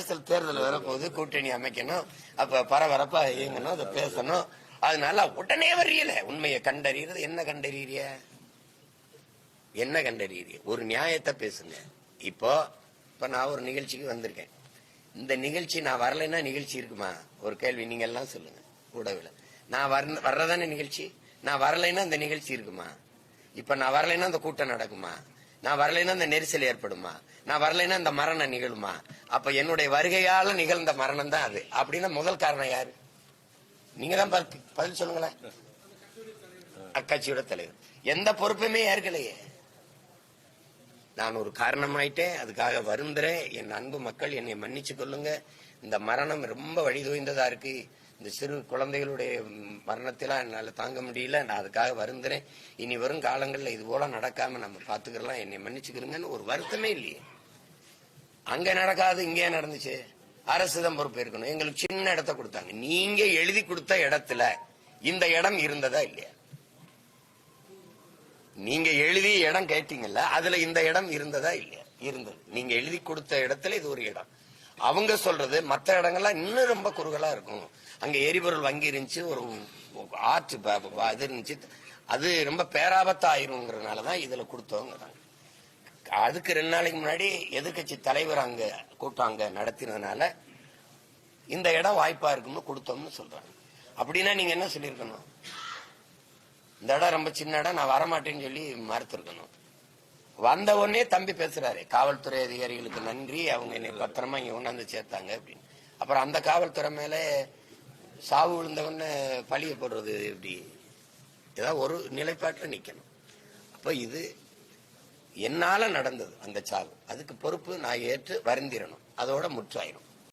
மாசத்துல தேர்தல் வரப்போகுது கூட்டணி அமைக்கணும் அப்ப பரபரப்பா இயங்கணும் அதை பேசணும். அதனால உடனே வரியல உண்மையை கண்டறியறது என்ன கண்டறியறிய என்ன கண்டறிய ஒரு நியாயத்தை பேசுங்க. இப்போ இப்ப நான் ஒரு நிகழ்ச்சிக்கு வந்திருக்கேன். இந்த நிகழ்ச்சி நான் வரலைன்னா நிகழ்ச்சி இருக்குமா? ஒரு கேள்வி நீங்க எல்லாம் சொல்லுங்க கூடவில் நான் வர வர்றதானே நிகழ்ச்சி? நான் வரலைன்னா இந்த நிகழ்ச்சி இருக்குமா? இப்ப நான் வரலைன்னா அந்த கூட்டம் நடக்குமா? நான் வரலைன்னா இந்த நெரிசல் ஏற்படுமா? நான் வரலைன்னா இந்த மரணம் நிகழுமா? அப்ப என்னுடைய வருகையால நிகழ்ந்த மரணம் தான் அது. அப்படின்னா முதல் காரணம் யாரு? நீங்க தான் பதில் பதில் சொல்லுங்களேன். அக்கட்சியோட தலைவர். எந்த பொறுப்புமே ஏற்கலையே. நான் ஒரு காரணமாயிட்டேன். அதுக்காக வருந்துறேன். என் அன்பு மக்கள் என்னை மன்னிச்சு கொள்ளுங்க. இந்த மரணம் ரொம்ப வழிதோய்ந்ததா இருக்கு. இந்த சிறு குழந்தைகளுடைய மரணத்தெல்லாம் என்னால தாங்க முடியல. நான் அதுக்காக வருந்துறேன். இனி வரும் காலங்கள்ல இது போல நடக்காம நம்ம பாத்துக்கலாம் என்னை மன்னிச்சுக்கிறோங்கன்னு ஒரு வருத்தமே இல்லையே. அங்க நடக்காது இங்கே நடந்துச்சு? அரசு தான் பொறுப்பு இருக்கணும். எங்களுக்கு சின்ன இடத்த கொடுத்தாங்க. நீங்க எழுதி கொடுத்த இடத்துல இந்த இடம் இருந்ததா இல்லையா? நீங்க எழுதி இடம் கேட்டீங்கல்ல அதுல இந்த இடம் இருந்ததா இல்லையா? இருந்தது. நீங்க எழுதி கொடுத்த இடத்துல இது ஒரு இடம். அவங்க சொல்றது மற்ற இடங்கள்லாம் இன்னும் ரொம்ப குறுகலா இருக்கும். அங்க எரிபொருள் வங்கி இருந்துச்சு ஒரு ஆற்று இது இருந்துச்சு. அது ரொம்ப பேராபத்தா ஆயிருங்கிறதுனாலதான் இதுல கொடுத்தோங்கிறாங்க. அதுக்கு ரெண்டு நாளைக்கு முன்னாடி எதிர்க்கட்சி தலைவர் அங்க கூட்டம் அங்க நடத்தினதுனால இந்த இடம் வாய்ப்பா இருக்கும்னு கொடுத்தோம்னு சொல்றாங்க. அப்படின்னா நீங்க என்ன சொல்லியிருக்கணும்? இந்த இடம் ரொம்ப சின்ன இடம் நான் வரமாட்டேன்னு சொல்லி மறுத்திருக்கணும். வந்த உடனே தம்பி பேசுறாரு. காவல்துறை அதிகாரிகளுக்கு நன்றி. அவங்க என்னை பத்திரமா இங்க கொண்டாந்து சேர்த்தாங்க அப்படின்னு. அப்புறம் அந்த காவல்துறை மேல சாவு விழுந்தவொடனே பழிய போடுறது எப்படி? ஏதாவது ஒரு நிலைப்பாட்டில் நிற்கணும் அப்போ இது என்னால் நடந்தது அந்த சாவு. அதுக்கு பொறுப்பு நான் ஏற்று வருந்திரணும். அதோட முற்றாயிரும்.